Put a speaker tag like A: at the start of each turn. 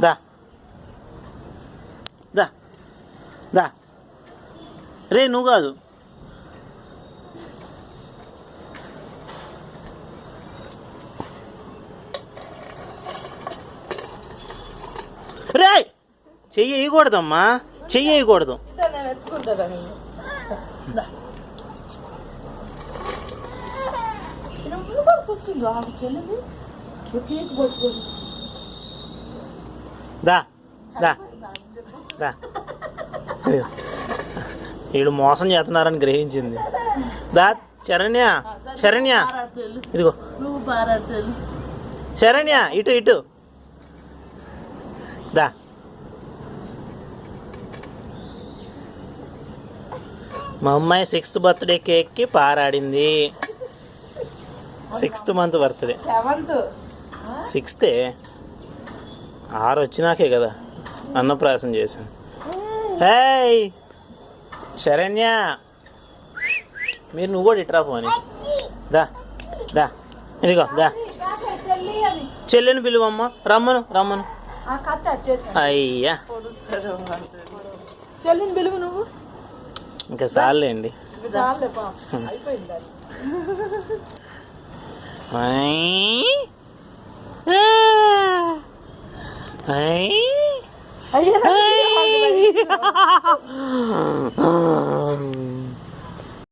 A: దా. దా. దా. రే నువ్వు కాదు. రే చెయ్యి వేయకూడదమ్మా. చెయ్యి వేయకూడదు.
B: ఇట్లా నేను ఎత్తుకుంటాను కూర్చుండు. ఆకు చెల్లిని కేక్ పట్టుకోండి
A: దా దా దా. వీళ్ళు మోసం చేస్తున్నారని గ్రహించింది. దా శరణ్య శరణ్య. ఇదిగో. శరణ్య ఇటు ఇటు. దా. మా అమ్మాయి సిక్స్త్ బర్త్డే కేక్కి పారాడింది. Sixth month birthday. సిక్స్తే. ఆరు వచ్చినాకే కదా అన్నప్రాసం చేశాను. హేయ్ శరణ్య! మీరు నువ్వు కూడా ఇట్రా పోని. దా దా ఇదిగో దా. చెల్లెని పిలువమ్మ. రమ్మను రమ్మను. అయ్యా.
B: చెల్లిని పిలువు నువ్వు.
A: ఇంకా చాలండి
B: చాలే పాప అయిపోయింది అది అయ్యా
A: అయ్యా